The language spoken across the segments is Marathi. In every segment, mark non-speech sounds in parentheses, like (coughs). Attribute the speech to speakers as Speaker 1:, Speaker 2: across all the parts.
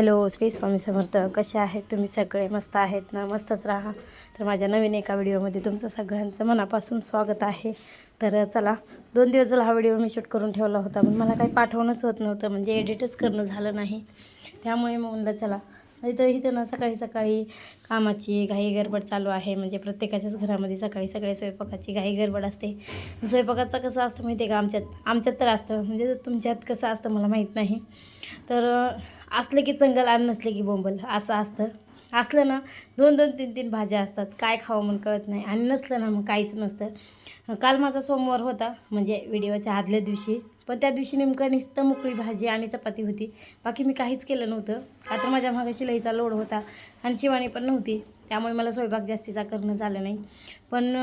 Speaker 1: हॅलो श्री स्वामी समर्थ. कसे आहेत तुम्ही सगळे? मस्त आहेत ना? मस्तच राहा. तर माझ्या नवीन एका व्हिडिओमध्ये तुमचं सगळ्यांचं मनापासून स्वागत आहे. तर चला दोन दिवस झाला हा व्हिडिओ मी शूट करून ठेवला होता पण मला काही पाठवणंच होत नव्हतं म्हणजे एडिटच करणं झालं नाही. त्यामुळे मग म्हणलं चला. इथं इथं ना सकाळी सकाळी कामाची घाई गडबड चालू आहे म्हणजे प्रत्येकाच्याच घरामध्ये सकाळी सकाळी स्वयंपाकाची घाई गडबड असते. स्वयंपाकाचं कसं असतं माहिती आहे का? आमच्यात आमच्यात तर असतं म्हणजे तुमच्यात कसं असतं मला माहीत नाही. तर असलं की चंगल आणि नसलं की बोंबल असं असतं. असलं ना दोन दोन तीन तीन भाज्या असतात. काय खावं म्हणून कळत नाही. आणि नसलं ना मग काहीच नसतं. काल माझा सोमवार होता म्हणजे व्हिडिओच्या आदल्या दिवशी. पण त्या दिवशी नेमकं निस्तं मोकळी भाजी आणि चपाती होती. बाकी मी काहीच केलं नव्हतं. का तर माझ्या मागे शिलाईचा लोड होता आणि शिवानी पण नव्हती. त्यामुळे मला स्वयंपाक जास्तीचा करणं झालं नाही. पण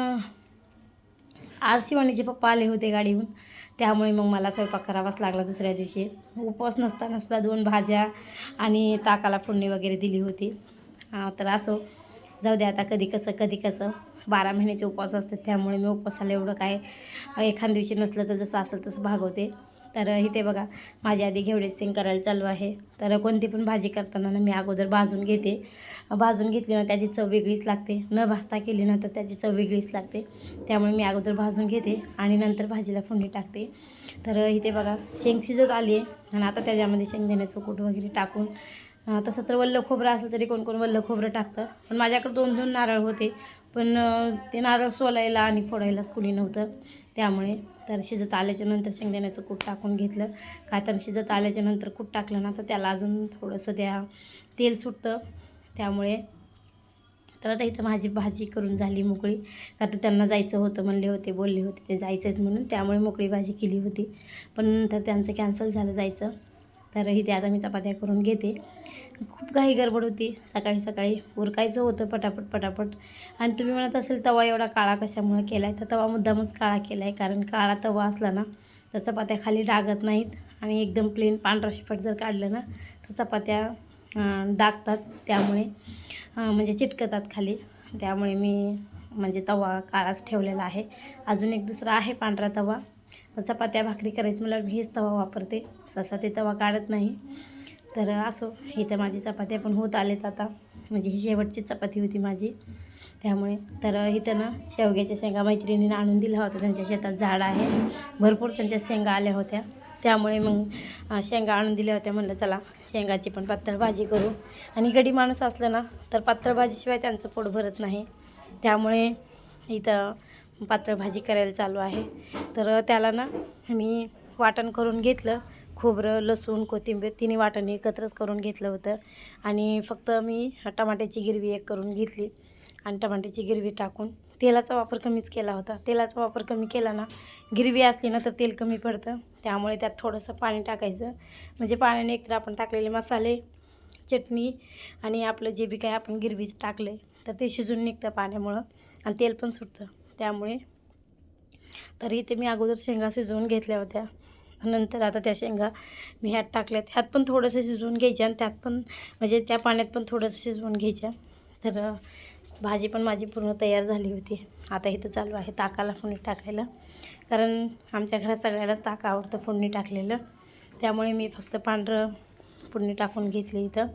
Speaker 1: आज शिवानीचे पप्पा आले होते गाडीहून. त्यामुळे मग मला स्वयंपाक करावाच लागला दुसऱ्या दिवशी. उपवास नसताना सुद्धा दोन भाज्या आणि ताकाला फोडणी वगैरे दिली होती. तर असो. जाऊ दे आता कधी कसं कधी कसं. बारा महिन्याचे उपवास असतात त्यामुळे मी उपवासाला एवढं काय एखाद दिवशी नसलं तर जसं असेल तसं भागवते. तर इथे बघा माझी आधी घेवडे सिंग करायला चालू आहे. तर कोणती पण भाजी करताना ना मी अगोदर भाजून घेते. भाजून घेतली ना त्याची चव वेगळीच लागते. न भाजता केली ना तर त्याची चव वेगळीच लागते. त्यामुळे मी अगोदर भाजून घेते आणि नंतर भाजीला फोडणी टाकते. तर इथे बघा शेंग शिजत आली आहे आणि आता त्याच्यामध्ये शेंगदाण्याचं कूट वगैरे टाकून तसं तर वल्लं खोबरं असलं तरी कोण कोण वल्लं खोबरं टाकतं. पण माझ्याकडे दोन दोन नारळ होते. पण ते नारळ सोलायला आणि फोडायलाच कुणी नव्हतं. त्यामुळे तर शिजत आल्याच्यानंतर शेंगदाण्याचं कूट टाकून घेतलं. का तर शिजत आल्याच्यानंतर कूट टाकलं ना तर त्याला अजून थोडंसं त्या तेल सुटतं. त्यामुळे तर आता इथं माझी भाजी करून झाली मोकळी. का तर त्यांना जायचं होतं म्हणले होते बोलले होते ते जायचं आहेत म्हणून. त्यामुळे मोकळी भाजी केली होती. पण नंतर त्यांचं कॅन्सल झालं जायचं. तर इथे आता मी चपात्या करून घेते. खूप घाई गडबड होती. सकाळी सकाळी उरकायचं होतं पटापट पटापट. आणि तुम्ही म्हणत असेल तवा एवढा काळा कशामुळे केला आहे तर तवा मुद्दामच काळा केला आहे कारण काळा तवा असला ना तर चपात्या खाली डागत नाहीत. आणि एकदम प्लेन पांढरा शिपट जर काढलं ना तर चपात्या डागतात. त्यामुळे म्हणजे चिटकतात खाली. त्यामुळे मी म्हणजे तवा काळाच ठेवलेला आहे. अजून एक दुसरा आहे पांढरा तवा. चपात्या भाकरी करायचं मला हेच तवा वापरते. ससा ते तवा काढत नाही. तर असो इथं माझी चपात्या पण होत आलेत आता. म्हणजे ही शेवटची चपाती होती माझी. त्यामुळे तर इथं ना शेवग्याच्या शेंगा मैत्रिणीनं आणून दिला होता त्यांच्या शेतात झाड आहे. भरपूर त्यांच्या शेंगा आल्या होत्या. त्यामुळे मग शेंगा आणून दिल्या होत्या. म्हणलं चला शेंगाची पण पातळ भाजी करू. आणि गडी माणूस असलं ना तर पातळ भाजीशिवाय त्यांचं पोट भरत नाही. त्यामुळे इथं पातळ भाजी करायला चालू आहे. तर त्याला ना मी वाटण करून घेतलं. खोबरं लसूण कोथिंबीर तिन्ही वाटण एकत्रच करून घेतलं होतं. आणि फक्त मी टमाट्याची गिरवी एक करून घेतली आणि टमाट्याची गिरवी टाकून तेलाचा वापर कमीच केला होता. तेलाचा वापर कमी केला ना गिरवी असली ना तर तेल कमी पडतं. त्यामुळे त्यात थोडंसं पाणी टाकायचं. म्हणजे पाण्याने एकतर आपण टाकलेले मसाले चटणी आणि आपलं जे बी काय आपण गिरवीच टाकले तर ते शिजून निघतं पाण्यामुळं आणि तेल पण सुटतं. त्यामुळे तर इथे मी अगोदर शेंगा शिजवून घेतल्या होत्या. नंतर आता त्या शेंगा मी ह्यात टाकल्यात. ह्यात पण थोडंसं शिजवून घ्यायच्या आणि त्यात पण म्हणजे त्या पाण्यात पण थोडंसं शिजवून घ्यायच्या. तर भाजी पण माझी पूर्ण तयार झाली होती. आता इथं चालू आहे ताकाला फोडणी टाकायला. कारण आमच्या घरात सगळ्यालाच ताक आवडतं फोडणी टाकलेलं. त्यामुळे मी फक्त पांढरं फोडणी टाकून घेतली इथं.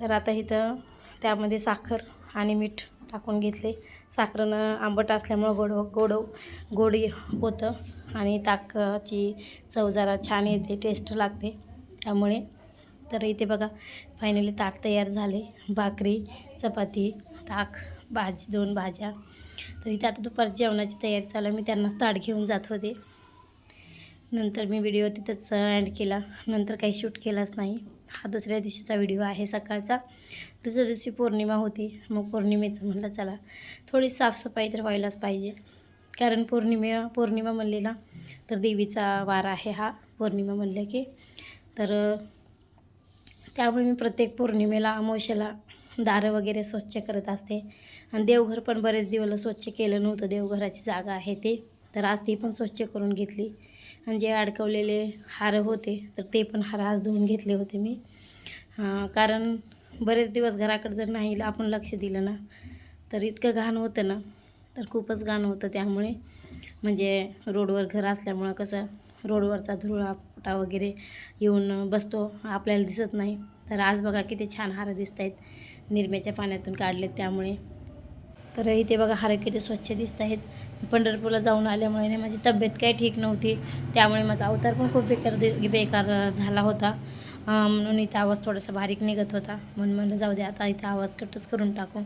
Speaker 1: तर आता इथं त्यामध्ये साखर आणि मीठ टाकून घेतले. साखरेनं आंबट असल्यामुळं गोड हो- गोड हो- गोड होतं. आणि ताकाची चव जरा छान येते टेस्ट लागते. त्यामुळे तर इथे बघा फायनली ताक तयार झाले. भाकरी चपाती ताक भाजी दोन भाज्या. तर इथे आता दुपार जेवणाची तयारी चालू मी त्यांनाच ताट घेऊन जात होते. नंतर मी व्हिडिओ तिथंच अँड केला. नंतर काही शूट केलाच नाही. हा दुसऱ्या दिवशीचा व्हिडिओ आहे सकाळचा. दुसऱ्या दिवशी पौर्णिमा होती. मग पौर्णिमेचं म्हणलं चला थोडी साफसफाई तर व्हायलाच पाहिजे. कारण पौर्णिमे पौर्णिमा म्हणले ना तर देवीचा वार आहे हा पौर्णिमा म्हणलं की. तर त्यामुळे मी प्रत्येक पौर्णिमेला अमावश्याला दारं वगैरे स्वच्छ करत असते. आणि देवघर पण बरेच दिवस स्वच्छ केलं नव्हतं. देवघराची जागा आहे ते. तर आज ती पण स्वच्छ करून घेतली. जे अडकवलेले हार होते तर ते पण हार आज धुवून घेतले होते मी. कारण बरेच दिवस घराकडे जर नाही आपण लक्ष दिलं ना तर इतकं घाण होतं ना तर खूपच घाण होतं त्यामुळे. म्हणजे रोडवर घर असल्यामुळं कसं रोडवरचा धुळा फोटा वगैरे येऊन बसतो आपल्याला दिसत नाही. तर आज बघा किती छान हार दिसत आहेत निरम्याच्या पाण्यातून काढलेत त्यामुळे. तर इथे बघा हार किती स्वच्छ दिसत आहेत. पंढरपूरला जाऊन आल्यामुळे नाही माझी तब्येत काही ठीक नव्हती. त्यामुळे माझा अवतार पण खूप बेकार दे बेकार झाला होता. म्हणून इथं आवाज थोडासा बारीक निघत होता. म्हणून म्हणलं जाऊ दे आता इथं आवाज कटच करून टाकू.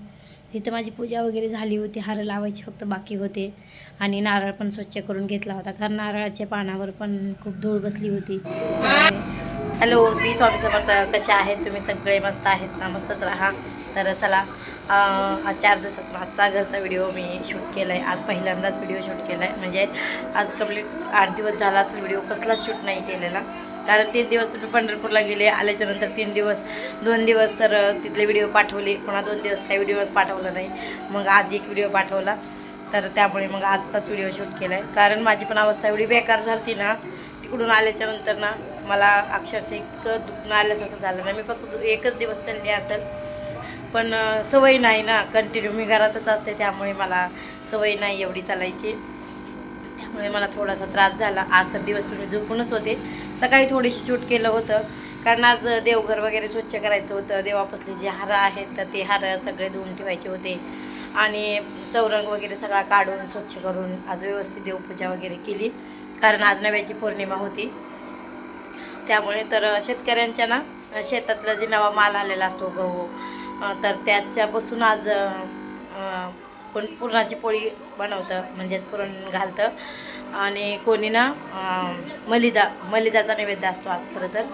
Speaker 1: इथं माझी पूजा वगैरे झाली होती. हार लावायचे फक्त बाकी होते. आणि नारळ पण स्वच्छ करून घेतला होता. कारण नारळाच्या पानावर पण खूप धूळ बसली होती. हॅलो श्री स्वामी समर्थ कशा आहेत? तुम्ही सगळे मस्त आहेत ना? मस्तच राहा. तर चला हा चार दिवसातून आजचा घरचा व्हिडिओ मी शूट केला आहे आज पहिल्यांदाच व्हिडिओ शूट केला आहे म्हणजे आज कंप्लीट आठ दिवस झाला असेल व्हिडिओ कसलाच शूट नाही केलेला. कारण तीन दिवस तुम्ही पंढरपूरला गेले. आल्याच्यानंतर तीन दिवस दोन दिवस तर तिथले व्हिडिओ पाठवले. पुन्हा दोन दिवस काही व्हिडिओज पाठवला नाही. मग आज एक व्हिडिओ पाठवला. तर त्यामुळे मग आजचाच व्हिडिओ शूट केला आहे कारण माझी पण अवस्था एवढी बेकार झाली ना तिकडून आल्याच्यानंतर ना मला अक्षरशः इतकं दुखणं आल्यासारखं झालं. नाही मी फक्त एकच दिवस चालले असेल. पण सवय नाही ना. कंटिन्यू मी घरातच असते त्यामुळे मला सवय नाही एवढी चालायची. त्यामुळे मला थोडासा त्रास झाला. आज तर दिवस मी झोपूनच होते. सकाळी थोडीशी शूट केलं होतं. कारण आज देवघर वगैरे स्वच्छ करायचं होतं. देवापासले जे हार आहेत तर ते हार सगळे धुवून ठेवायचे होते. आणि चौरंग वगैरे सगळा काढून स्वच्छ करून आज व्यवस्थित देवपूजा वगैरे केली. कारण आज नव्याची पौर्णिमा होती. त्यामुळे तर शेतकऱ्यांच्या ना शेतातला जे नवा माल आलेला असतो गहू तर त्याच्यापासून आज कोण पुरणाची पोळी बनवतं म्हणजेच पुरण घालतं. आणि कोणी ना मलिदा मलिदाचा नैवेद्य असतो आज खरं तर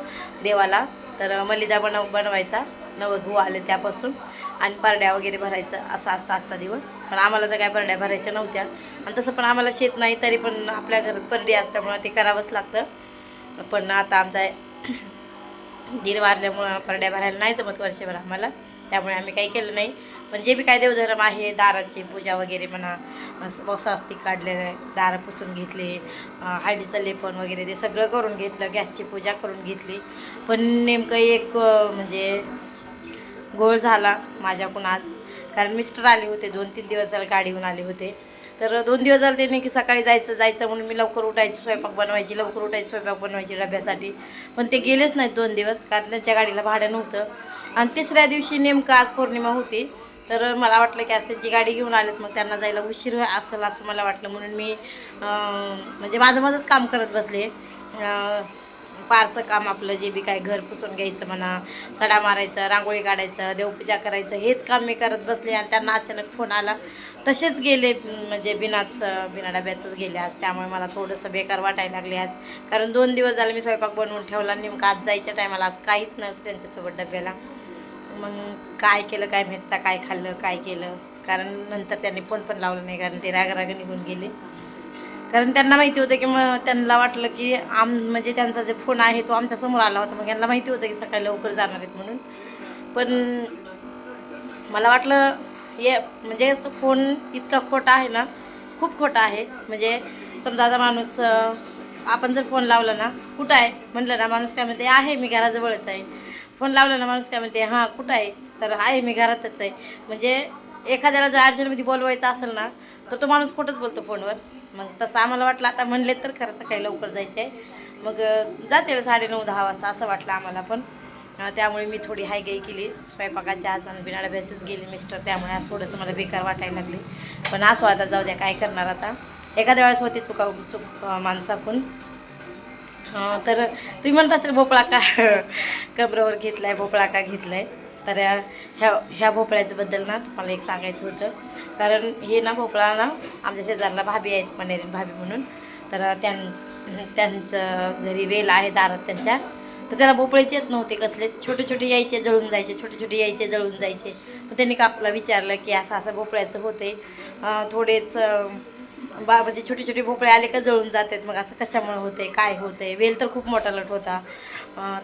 Speaker 1: देवाला. तर मलिदा बनव बनवायचा. नवं गहू आले त्यापासून. आणि परड्या वगैरे भरायचं असा असतं आजचा दिवस. पण आम्हाला तर काय परड्या भरायच्या नव्हत्या. आणि तसं पण आम्हाला शेत नाही तरी पण आपल्या घरात परडी असल्यामुळं ते करावंच लागतं. पण आता आमचा (coughs) दीर वारल्यामुळं परड्या भरायला नाही जमत वर्षभर आम्हाला. त्यामुळे आम्ही काही केलं नाही. पण जे बी काय देवधर्म आहे दाराची पूजा वगैरे म्हणा असं स्वस्तिक काढलेलं दारं पुसून घेतले हळदीचं लेपन वगैरे ते सगळं करून घेतलं गॅसची पूजा करून घेतली. पण नेमकं एक म्हणजे गोळ झाला माझ्याकडून आज. कारण मिस्टर आले होते दोन तीन दिवस झाले गाडीहून आले होते. तर दोन दिवस झाले त्यांनी की सकाळी जायचं जायचं म्हणून मी लवकर उठायची स्वयंपाक बनवायची लवकर उठायची स्वयंपाक बनवायची डब्यासाठी. पण ते गेलेच नाहीत दोन दिवस कारण त्यांच्या गाडीला भाडं नव्हतं. आणि तिसऱ्या दिवशी नेमकं आज पौर्णिमा होती. तर मला वाटलं की आज त्यांची गाडी घेऊन आलेत मग त्यांना जायला उशीर असेल असं मला वाटलं. म्हणून मी म्हणजे माझं माझंच काम करत बसले. पारचं काम आपलं जे बी काय घर पुसून घ्यायचं म्हणा सडा मारायचं रांगोळी काढायचं देवपूजा करायचं हेच काम मी करत बसले आणि त्यांना अचानक फोन आला. तसेच गेले म्हणजे बिनाच बिना डब्याचंच गेले आज. त्यामुळे मला थोडंसं बेकार वाटायला लागले आज. कारण दोन दिवस झाले मी स्वयंपाक बनवून ठेवला नेमकं आज जायच्या टायमाला आज काहीच नव्हतं त्यांच्यासोबत डब्याला. मग काय केलं काय माहीत काय खाल्लं काय केलं. कारण नंतर त्यांनी फोन पण लावलं नाही कारण ते राग राग निघून गेले. कारण त्यांना माहिती होतं की मग त्यांना वाटलं की आम म्हणजे त्यांचा जे फोन आहे तो आमच्यासमोर आला होता. मग यांना माहिती होतं की सकाळी लवकर जाणार आहेत म्हणून. पण मला वाटलं ये म्हणजे असं फोन इतका खोटा आहे ना खूप खोटा आहे. म्हणजे समजा आता माणूस आपण जर फोन लावला ना कुठं आहे? म्हटलं ना माणूस काय म्हणते आहे मी घराजवळच आहे. फोन लावला ना माणूस काय म्हणते हां कुठं आहे? तर आहे मी घरातच आहे. म्हणजे एखाद्याला जर अर्जंटमध्ये बोलवायचं असेल ना तर तो माणूस खोटंच बोलतो फोनवर. मग तसं आम्हाला वाटलं आता म्हणले तर खरं सकाळी लवकर जायचं आहे मग जाते साडे नऊ दहा वाजता असं वाटलं आम्हाला पण. त्यामुळे मी थोडी हायगाई केली. स्वयंपाकाच्या आज आणि बिना डब्याचीच गेली मिस्टर त्यामुळे आज थोडंसं मला बेकार वाटायला लागले. पण असो आता जाऊ द्या काय करणार आता. एखाद्या वेळेस होती चुका चूक माणसाकून तर तुम्ही म्हणत असेल भोपळा का (laughs) कमरेवर आहे भोपळा का घेतलाय? तर ह्या ह्या भोपळ्याच्याबद्दल ना तुम्हाला एक सांगायचं होतं. कारण हे ना भोपळा ना आमच्या शेजारला भाभी आहेत पनेरीन भाभी म्हणून. तर त्यां त्यांचं घरी वेल आहे दारात त्यांच्या. तर त्याला भोपळेच येत नव्हते कसले. छोटे छोटे यायचे जळून जायचे. छोटे छोटे यायचे जळून जायचे. मग त्यांनी कापला विचारलं की असं असं भोपळ्याचं होते. थोडेच बा म्हणजे छोटे छोटे भोपळे आले का जळून जातात. मग असं कशामुळे होते? काय होते? वेल तर खूप मोठा लट होता.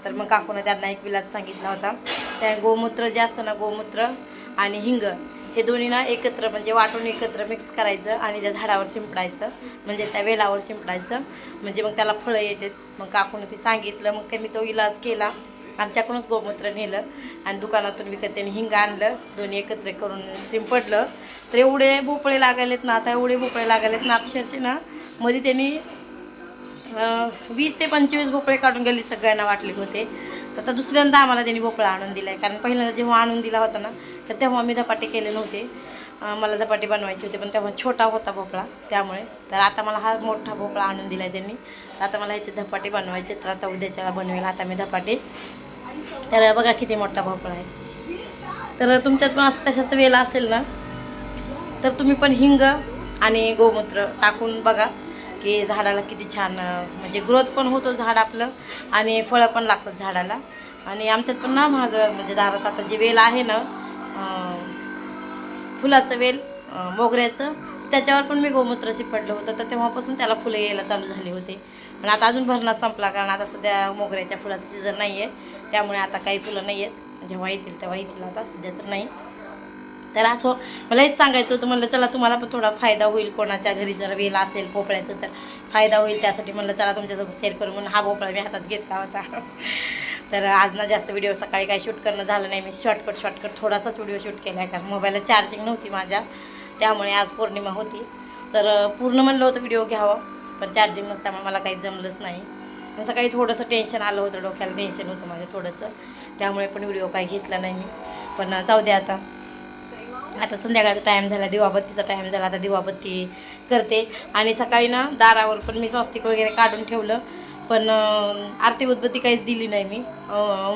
Speaker 1: तर मग काकूनं त्यांना एक विलाज सांगितला होता. त्या गोमूत्र जे असतं ना गोमूत्र आणि हिंग हे दोन्ही ना एकत्र म्हणजे वाटून एकत्र मिक्स करायचं आणि त्या झाडावर शिंपडायचं. म्हणजे त्या वेलावर शिंपडायचं. म्हणजे मग त्याला फळं येतात मग काकूनं ते सांगितलं. मग त्यांनी तो इलाज केला. आमच्याकडूनच गोमूत्र नेलं. आणि दुकानातून विकत त्यांनी हिंग आणलं. दोन्ही एकत्र करून शिंपडलं. तर एवढे भोपळे लागायलेत ना आता एवढे भोपळे लागायलेत ना अक्षरशः ना मध्ये त्यांनी वीस ते पंचवीस भोपळे काढून गेली सगळ्यांना वाटले होते. तर आता दुसऱ्यांदा आम्हाला त्यांनी भोपळा आणून दिला आहे कारण पहिल्यांदा जेव्हा आणून दिला होता ना तर तेव्हा मी धपाटे केले नव्हते. मला धपाटे बनवायचे होते पण तेव्हा छोटा होता भोपळा त्यामुळे. तर आता मला हा मोठा भोपळा आणून दिला आहे त्यांनी. तर आता मला ह्याचे धपाटे बनवायचे तर आता उद्याच्याला बनवेल. आता मी धपाटे. तर बघा किती मोठा भोपळा आहे. तर तुमच्यात पण असं कशाचं वेल असेल ना तर तुम्ही पण हिंग आणि गोमूत्र टाकून बघा. की झाडाला किती छान म्हणजे ग्रोथ पण होतो झाड आपलं आणि फळं पण लागतात झाडाला. आणि आमच्यात पण ना महाग म्हणजे दारात आता जे वेल आहे ना फुलाचं वेल मोगऱ्याचं त्याच्यावर पण मी गोमूत्र शिपडलं होतं. तर तेव्हापासून त्याला फुलं यायला चालू झाली होते. पण आता अजून भरणा संपला कारण आता सध्या मोगऱ्याच्या फुलाचं सीझन नाही आहे त्यामुळे आता काही फुलं नाही आहेत जेव्हा म्हणजे येतील तेव्हा येतील आता सध्या तर नाही. तर असं मला हेच सांगायचं होतं म्हणलं चला तुम्हाला पण थोडा फायदा होईल कोणाच्या घरी जर वेल असेल भोपळ्याचं तर फायदा होईल त्यासाठी म्हणलं चला तुमच्यासोबत शेअर करू म्हणून हा भोपळा मी हातात घेतला होता. (laughs) तर आज ना जास्त व्हिडिओ सकाळी काही शूट करणं झालं नाही मी शॉर्टकट शॉर्टकट थोडासाच व्हिडिओ शूट केला आहे कारण मोबाईलला चार्जिंग नव्हती माझ्या त्यामुळे आज पौर्णिमा होती. तर पूर्ण म्हणलं होतं व्हिडिओ घ्यावं पण चार्जिंग नसल्यामुळे मला काही जमलंच नाही. सकाळी थोडंसं टेन्शन आलं होतं डोक्याला टेन्शन होतं माझं थोडंसं त्यामुळे पण व्हिडिओ काही घेतला नाही मी. पण जाऊ द्या आता. आता संध्याकाळचा टाईम झाला दिवाबत्तीचा टाईम झाला आता दिवाबत्ती करते. आणि सकाळी ना दारावर पण मी स्वस्तिक वगैरे काढून ठेवलं. पण आरती उदबत्ती काहीच दिली नाही मी.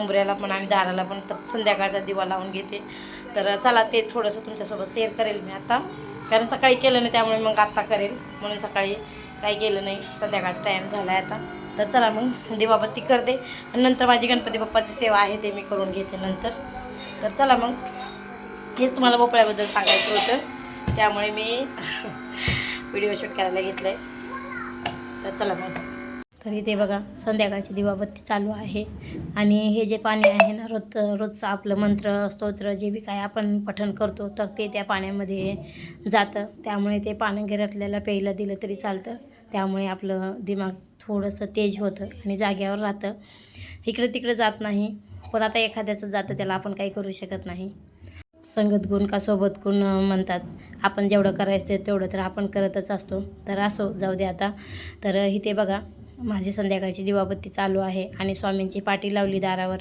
Speaker 1: उंबऱ्याला पण आणि दाराला पण. तर संध्याकाळचा दिवा लावून घेते. तर चला ते थोडंसं तुमच्यासोबत शेअर करेल मी आता. कारण सकाळी केलं नाही त्यामुळे मग आत्ता करेल. म्हणून सकाळी काही केलं नाही. संध्याकाळचा टाईम झाला आहे आता. तर चला मग दिवाबत्ती करते. आणि नंतर माझी गणपती बाप्पाची सेवा आहे ते मी करून घेते नंतर. तर चला मग. हेच तुम्हाला भोपळ्याबद्दल सांगायचं होतं. त्यामुळे मी (laughs) व्हिडिओ शूट करायला घेतलं आहे तर चला मग. तर इथे बघा संध्याकाळची दिवाबत्ती चालू आहे. आणि हे जे पाणी आहे ना रोज रोजचं आपलं मंत्र स्तोत्र जे बी काय आपण पठण करतो तर ते त्या पाण्यामध्ये जातं. त्यामुळे ते पाणी घरातल्याला प्यायला दिलं तरी चालतं. त्यामुळे आपलं दिमाग थोडंसं तेज होतं आणि जाग्यावर राहतं. इकडं तिकडं जात नाही. पण आता एखाद्याचं जातं त्याला आपण काही करू शकत नाही. संगत गुण का सोबत गुण म्हणतात. आपण जेवढं करायचं तेवढं तर आपण करतच असतो. तर असो जाऊ दे आता. तर इथे बघा माझी संध्याकाळची दिवाबत्ती चालू आहे आणि स्वामींची पाटी लावली दारावर.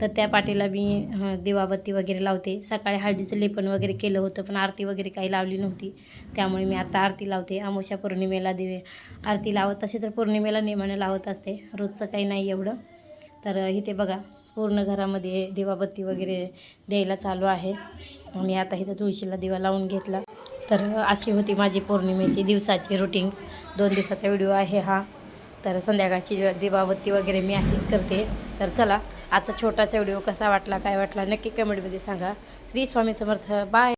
Speaker 1: तर त्या पाटीला मी दिवाबत्ती वगैरे लावते. सकाळी हळदीचं लेपन वगैरे केलं होतं पण आरती वगैरे काही लावली नव्हती. त्यामुळे मी आता आरती लावते. अमोशा पौर्णिमेला दिवे आरती लावत तसे तर पौर्णिमेला नेमानं लावत असते. रोजचं काही नाही एवढं. तर इथे बघा पूर्ण घरामध्ये दिवाबत्ती वगैरे द्यायला चालू आहे. आणि आता इथं तुळशीला दिवा लावून घेतला. तर अशी होती माझी पौर्णिमेची दिवसाची रुटीन दोन दिवसाचा व्हिडिओ आहे हा. तर संध्याकाळची दिवाबत्ती वगैरे मी अशीच करते. तर चला आजचा छोटासा व्हिडिओ कसा वाटला काय वाटला नक्की कमेंटमध्ये सांगा. श्री स्वामी समर्थ. बाय